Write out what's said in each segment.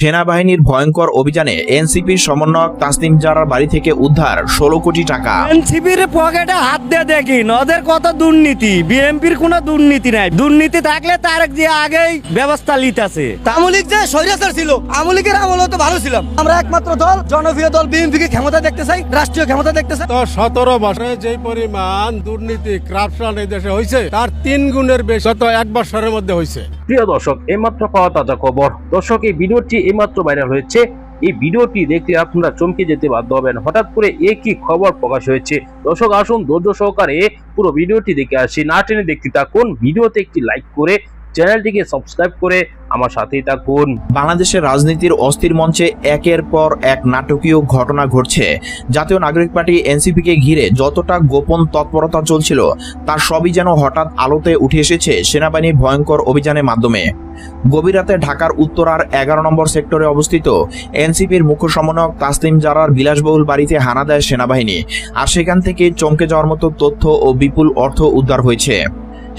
সেনাবাহিনীর ভয়ঙ্কর অভিযানে এনসিপির সমন্বয়ক তাসনিম জারার বাড়ি থেকে উদ্ধার ষোলো কোটি টাকা। এনসিপির পকেটে হাত দিয়ে দেখি ওদের কত দুর্নীতি বিএনপির কোনো দুর্নীতি নাই। দুর্নীতি থাকলে তারেক যে আগেই ব্যবস্থা লিতেছে তামুলিক যে স্বৈরাচার ছিল আমুলিকের আমল তো ভালো ছিলাম। আমরা একমাত্র দল জনপ্রিয় দল বিএনপি কে ক্ষমতা দেখতে চাই রাষ্ট্রীয় ক্ষমতা দেখতে চাই। তো সতেরো বছরে যে পরিমাণ দুর্নীতি করাপশন এই দেশে হয়েছে তার তিন গুণের বেশি গত এক বছরের মধ্যে হয়েছে প্রিয় দর্শক, এইমাত্র পাওয়া তাজা খবর। দর্শক, এই ভিডিওটি এইমাত্র ভাইরাল হয়েছে। এই ভিডিওটি দেখলে আপনারা চমকে যেতে বাধ্য হবেন। হঠাৎ করে এ একই খবর প্রকাশ হয়েছে। দর্শক, আসুন ধৈর্য সহকারে পুরো ভিডিওটি দেখে আসি। না টেনে দেখতে থাকুন। ভিডিওতে একটি লাইক করে চ্যানেলটিকে সাবস্ক্রাইব করে আমার সাথেই থাকুন। বাংলাদেশের রাজনীতির অস্থির মঞ্চে একের পর এক নাটকীয় ঘটনা ঘটছে। জাতীয় নাগরিক পার্টি এনসিপিকে ঘিরে যতটা গোপন তৎপরতা চলছিল, তার সবই যেন হঠাৎ আলোতে উঠে এসেছে সেনাবাহিনী ভয়ঙ্কর অভিযানের মাধ্যমে। গভীর রাতে ঢাকার উত্তরার এগারো নম্বর সেক্টরে অবস্থিত এনসিপির মুখ্য সমন্বয়ক তাসলিম জারার বিলাসবহুল বাড়িতে হানা দেয় সেনাবাহিনী, আর সেখান থেকে চমকে যাওয়ার মতো তথ্য ও বিপুল অর্থ উদ্ধার হয়েছে।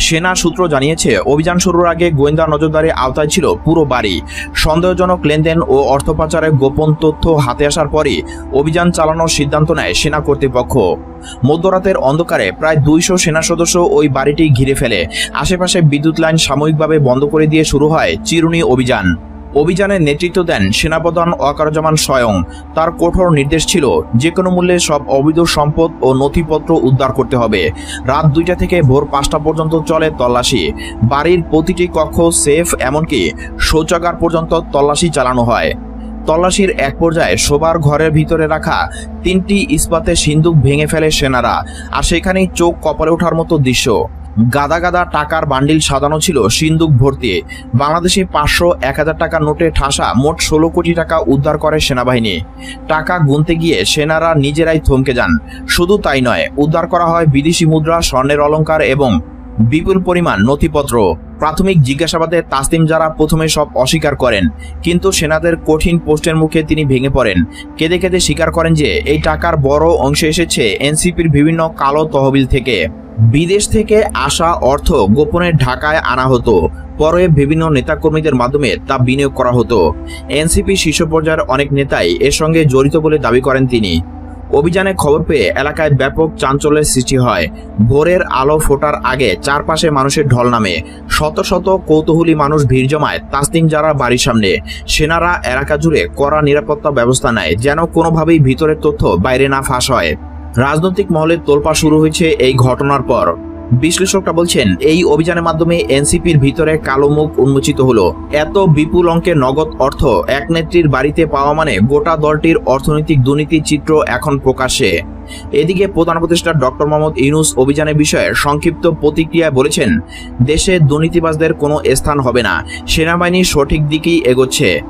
সেনা সূত্র জানিয়েছে, অভিযান শুরুর আগে গোয়েন্দা নজরদারি আওতায় ছিল পুরো বাড়ি। সন্দেহজনক লেনদেন ও অর্থ পাচারের গোপন তথ্য হাতে আসার পরই অভিযান চালানোর সিদ্ধান্ত নেয় সেনা কর্তৃপক্ষ। মধ্যরাতের অন্ধকারে প্রায় দুইশো সেনা সদস্য ওই বাড়িটি ঘিরে ফেলে। আশেপাশে বিদ্যুৎ লাইন সাময়িকভাবে বন্ধ করে দিয়ে শুরু হয় চিরুনি অভিযান। অভিযানের নেতৃত্ব দেন সেনাপ্রধান ওয়াকারুজ্জামান স্বয়ং। তার কঠোর নির্দেশ ছিল যে কোনো মূল্যে সব অবৈধ সম্পদ ও নথিপত্র উদ্ধার করতে হবে। রাত দুইটা থেকে ভোর পাঁচটা পর্যন্ত চলে তল্লাশি। বাড়ির প্রতিটি কক্ষ সেফ, এমনকি শৌচাগার পর্যন্ত তল্লাশি চালানো হয়। তল্লাশির এক পর্যায়ে শোবার ঘরের ভিতরে রাখা তিনটি ইস্পাতের সিন্দুক ভেঙে ফেলে সেনারা, আর সেখানেই চোখ কপালে ওঠার মতো দৃশ্য। গাদা গাদা টাকার বান্ডিল সাজানো ছিল সিন্দুক ভর্তি। বাংলাদেশে পাঁচশো এক হাজার টাকা নোটে ঠাসা মোট ষোলো কোটি টাকা উদ্ধার করে সেনাবাহিনী। টাকা গুনতে গিয়ে সেনারা নিজেরাই থমকে যান। শুধু তাই নয়, উদ্ধার করা হয় বিদেশি মুদ্রা, স্বর্ণের অলঙ্কার এবং বিপুল পরিমাণ নথিপত্র। প্রাথমিক জিজ্ঞাসাবাদে তাসলিম যারা প্রথমে সব অস্বীকার করেন, কিন্তু সেনাদের কঠিন পোস্টের মুখে তিনি ভেঙে পড়েন। কেঁদে কেঁদে স্বীকার করেন যে, এই টাকার বড় অংশ এসেছে এনসিপির বিভিন্ন কালো তহবিল থেকে। বিদেশ থেকে আসা অর্থ গোপনে ঢাকায় আনা হতো। পরে বিভিন্ন নেতাকর্মীদের মাধ্যমে তা বিনিয়োগ করা হতো। এনসিপি শীর্ষ পর্যায়ের অনেক নেতাই এর সঙ্গে জড়িত বলে দাবি করেন তিনি। অভিযানে খবর পেয়ে এলাকায় ব্যাপক চাঞ্চল্যের সৃষ্টি হয়। ভোরের আলো ফোটার আগে চারপাশে মানুষের ঢল নামে। শত শত কৌতূহলী মানুষ ভিড় জমায় তাসলিম যারা বাড়ির সামনে। সেনারা এলাকা জুড়ে কড়া নিরাপত্তা ব্যবস্থা নেয় যেন কোনোভাবেই ভিতরের তথ্য বাইরে না ফাঁস হয়। রাজনৈতিক মহলে তোলপা শুরু হয়েছে এই ঘটনার পর। বিশ্লেষকরা বলছেন, এই অভিযানের মাধ্যমে এনসিপির ভিতরে কালো মুখ উন্মোচিত হলো। এত বিপুল অঙ্কের নগদ অর্থ এক নেত্রীর বাড়িতে পাওয়া মানে গোটা দলটির অর্থনৈতিক দুর্নীতির চিত্র এখন প্রকাশ্যে। এদিকে প্রধান উপদেষ্টা ডক্টর মোহাম্মদ ইউনুস অভিযানের বিষয়ে সংক্ষিপ্ত প্রতিক্রিয়ায় বলেছেন, দেশে দুর্নীতিবাজদের কোনো স্থান হবে না, সেনাবাহিনী সঠিক দিকেই এগোচ্ছে।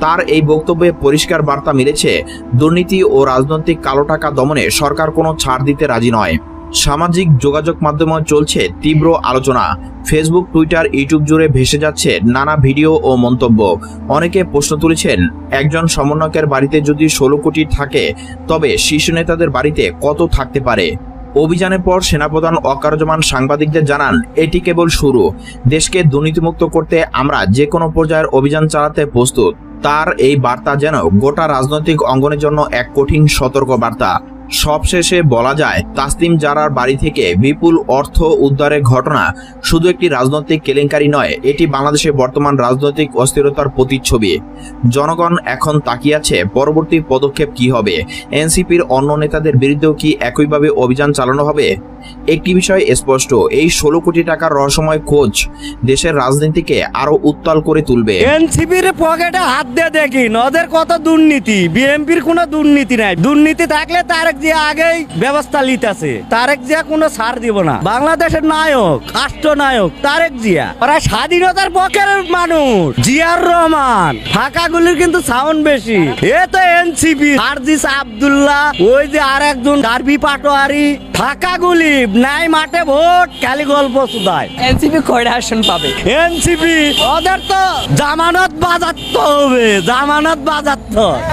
তার এই বক্তব্যে পরিষ্কার বার্তা মিলেছে, দুর্নীতি ও রাজনৈতিক কালো টাকা দমনে সরকার কোনো ছাড় দিতে রাজি নয়। সামাজিক যোগাযোগ মাধ্যমে চলছে তীব্র আলোচনা। ফেসবুক টুইটার ইউটিউব জুড়ে ভেসে যাচ্ছে নানা ভিডিও ও মন্তব্য। অনেকে প্রশ্ন তুলেছেন, একজন সমন্বয়কের বাড়িতে যদি ষোলো কোটি থাকে, তবে শীর্ষ নেতাদের বাড়িতে কত থাকতে পারে? অভিযানের পর সেনাপ্রধান অকারজমান সাংবাদিকদের জানান, এটি কেবল শুরু। দেশকে দুর্নীতিমুক্ত করতে আমরা যে কোনো পর্যায়ের অভিযান চালাতে প্রস্তুত। তার এই বার্তা যেন গোটা রাজনৈতিক অঙ্গনের জন্য এক কঠিন সতর্ক বার্তা সবশেষে বলা যায়, তাসলিম জারার বাড়ি থেকে বিপুল অর্থ উদ্ধারের ঘটনা শুধু একটি রাজনৈতিক কেলেঙ্কারি নয়, এটি বাংলাদেশের বর্তমান রাজনৈতিক অস্থিরতার প্রতিচ্ছবি। জনগণ এখন তাকিয়ে আছে, পরবর্তী পদক্ষেপ কি হবে? এনসিপির অন্য নেতাদের বিরুদ্ধেও কি একইভাবে অভিযান চালানো হবে? একটি বিষয় স্পষ্ট, এই ষোলো কোটি টাকার রহস্যময় খোঁজ দেশের রাজনীতিকে আরও উত্তাল করে তুলবে। এনসিপির পকেটে হাত দিয়ে দেখি, নদের কত দুর্নীতি, বিএনপির কোনো দুর্নীতি নাই। দুর্নীতি থাকলে তারেক যে আগেই ব্যবস্থা লিতেছে তারেক জিয়া কোনো ছাড় দিব না। বাংলাদেশের নায়ক রাষ্ট্রনায়ক তারেক জিয়া। ওরা স্বাধীনতার পক্ষের মানুষ। জিয়ার রহমান। ফাঁকাগুলির কিন্তু সাউন্ড বেশি। এ তো এনসিপি হারজিস আব্দুল্লাহ ওই যে আর একজন ডারবি পাটোয়ারি। ফাঁকাগুলি নাই মাঠে ভোট খালি গল্প শুধায়। এনসিপি কয়টা আসন পাবে? এনসিপি ওদের তো জামানত বাজাতে হবে জামানত বাজাতে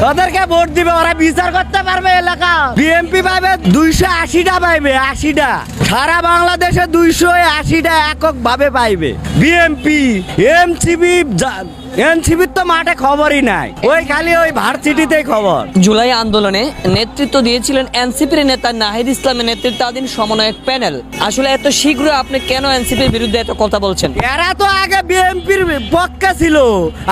ওদেরকে ভোট দিবে ওরা বিচার করতে পারবে এলাকা। বিএমপি পাবে দুইশো আশিটা পাইবে, আশিটা। সারা বাংলাদেশে দুইশো আশিটা একক ভাবে পাইবে। বিএমপি এমসিপি এনসিপির তো মাঠে খবরই নাই। ওই খালি ওই ভার্সিটিতেই খবর। জুলাই আন্দোলনে নেতৃত্ব দিয়েছিলেন এনসিপির নেতা নাহিদ ইসলামের নেতৃত্বাধীন সমন্বয়ক প্যানেল। আসলে এত শীঘ্র আপনি কেন এনসিপির বিরুদ্ধে এত কথা বলছেন? এরা তো আগে বিএনপির পক্ষে ছিল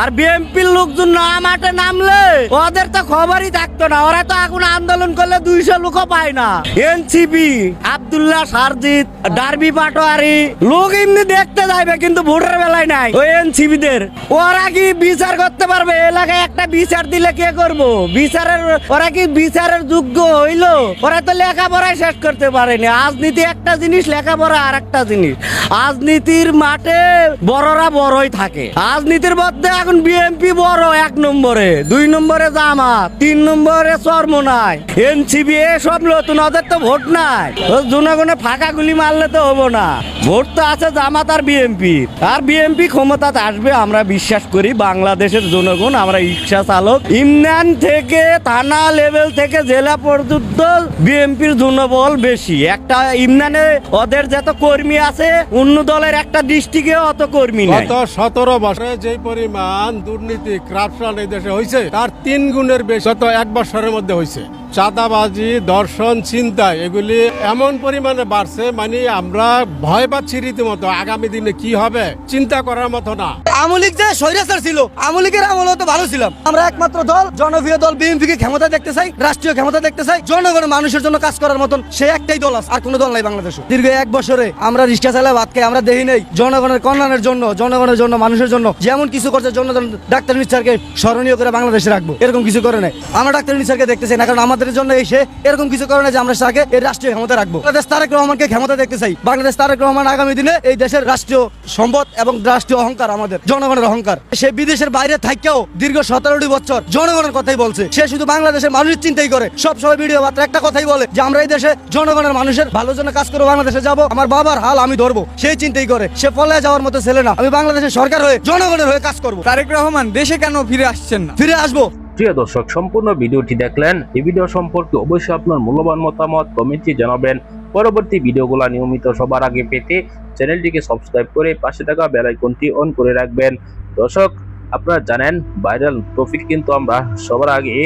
আর বিএনপির লোকজন না মাঠে নামলে ওদের তো খবরই থাকতো না। ওরা তো এখন আন্দোলন করলে দুইশো লোকও পায় না। এনসিপি আব্দুল্লাহ সারজিৎ ডারবি পাটোয়ারি লোক এমনি দেখতে যাইবে কিন্তু ভোটের বেলায় নাই। ওই এনসিপি দের ওরা কি বিচার করতে পারবে? এলাকায় একটা বিচার দিলে কে করব? বিচারের, ওরা কি বিচারের যোগ্য হইল? ওরা তো লেখাপড়াই শেষ করতে পারেনি। রাজনীতি একটা জিনিস, লেখাপড়া আর একটা জিনিস। রাজনীতির মাঠে বড়রা বড়ই থাকে। রাজনীতির মধ্যে এখন বিএনপি বড় এক নম্বরে, দুই নম্বরে জামাত, তিন নম্বরে চর্মনাই এনসিবি সব নতুন, ওদের তো ভোট নাই। জনগণে ফাঁকা গুলি মারলে তো হব না। ভোট তো আছে জামাত আর বিএনপি। আর বিএনপি ক্ষমতাতে আসবে, আমরা বিশ্বাস করি। বাংলাদেশের জনগণ, আমরা রিক্সা চালক। ইমরান থেকে থানা লেভেল থেকে জেলা পর্যন্ত বিএনপির জনবল বেশি। একটা ইমরানে ওদের যত কর্মী আছে, অন্য দলের একটা ডিস্ট্রিক্টে অত কর্মী নাই। সতেরো বছরে যে পরিমাণ দুর্নীতি করাপশন এই দেশে হয়েছে তার তিন গুণের বেশি গত এক বছরের মধ্যে হয়েছে চাঁদাবাজি, দর্শন চিন্তায় এগুলি এমন পরিমাণে বাড়ছে মানে আমরা ভয় পাচ্ছি রীতিমতো, আগামী দিনে কি হবে, চিন্তা করার মতো না। আমলিক যে স্বৈরাচার ছিল আমলিকের আমল তো ভালো ছিলাম। আমরা একমাত্র দল, জনপ্রিয় দল বিএনপি কে ক্ষমতা দেখতে চাই, রাষ্ট্রীয় ক্ষমতা দেখতে চাই জনগণের মানুষের জন্য কাজ করার মতন সে একটাই দল আছে, আর কোনো দল নাই বাংলাদেশে। দীর্ঘ এক বছরে আমরা রিক্সা চালায় ভাত আমরা দেখি নেই, জনগণের কল্যাণের জন্য, জনগণের জন্য, মানুষের জন্য, যেমন কিছু করছে জনগণ, ডাক্তার নিশ্চারকে স্মরণীয় করে বাংলাদেশে রাখব, এরকম কিছু করে নাই। আমরা ডাক্তার নিশ্চারকে দেখতে চাই না, কারণ আমাদের জন্য এসে এরকম কিছু করে না যে আমরা তাকে এই রাষ্ট্রীয় ক্ষমতা রাখব। বাংলাদেশ তারেক রহমানকে ক্ষমতা দেখতে চাই। বাংলাদেশ তারেক রহমান আগামী দিনে এই দেশের রাষ্ট্রীয় সম্পদ এবং রাষ্ট্রীয় অহংকার আমাদের জনগণের অহংকার। সে বিদেশের বাইরে থাকেও দীর্ঘ সতেরোটি বছর জনগণের কথাই বলছে। সে শুধু বাংলাদেশের মানুষের চিন্তাই করে। সব সময় ভিডিও বার্তা একটা কথাই বলে যে আমরা এই দেশে জনগণের মানুষের ভালোর জন্য কাজ করে বাংলাদেশে যাব। আমার বাবার হাল আমি ধরবো। সেই চিন্তাই করে। সে পলে যাওয়ার মতো ছেলে না। আমি বাংলাদেশের সরকার হয়ে জনগণের হয়ে কাজ করব। তারেক রহমান দেশে কেন ফিরে আসছেন না? ফিরে আসব। প্রিয় দর্শক, সম্পূর্ণ ভিডিওটি দেখলেন। এই ভিডিও সম্পর্কে অবশ্যই আপনার মূল্যবান মতামত কমেন্টে জানাবেন। পরবর্তী ভিডিওগুলো নিয়মিত সবার আগে পেতে চ্যানেলটিকে সাবস্ক্রাইব করে পাশে থাকা বেল আইকনটি অন করে রাখবেন। দর্শক, আপনারা জানেন ভাইরাল টপিক কিন্তু আমরা সবার আগে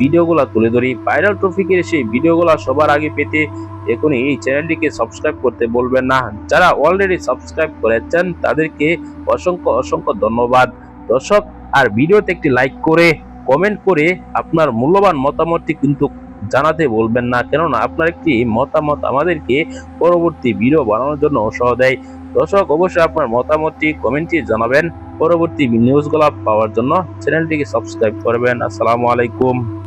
ভিডিওগুলো তুলে ধরি। ভাইরাল টপিকের সেই ভিডিওগুলো সবার আগে পেতে এখনই এই চ্যানেলটিকে সাবস্ক্রাইব করতে বলবেন না। যারা অলরেডি সাবস্ক্রাইব করেছেন, তাদেরকে অসংখ্য অসংখ্য ধন্যবাদ। দর্শক, আর ভিডিওতে একটি লাইক করে কমেন্ট করে আপনার মূল্যবান মতামতটি কিন্তু জানাতে বলবেন না। কেননা আপনার একটি মতামত আমাদেরকে পরবর্তী ভিডিও বানানোর জন্য উৎসাহ দেয়। দর্শক, অবশ্যই আপনার মতামতটি কমেন্টে জানাবেন। পরবর্তী নিউজগুলো পাওয়ার জন্য চ্যানেলটিকে সাবস্ক্রাইব করবেন। আসসালামু আলাইকুম।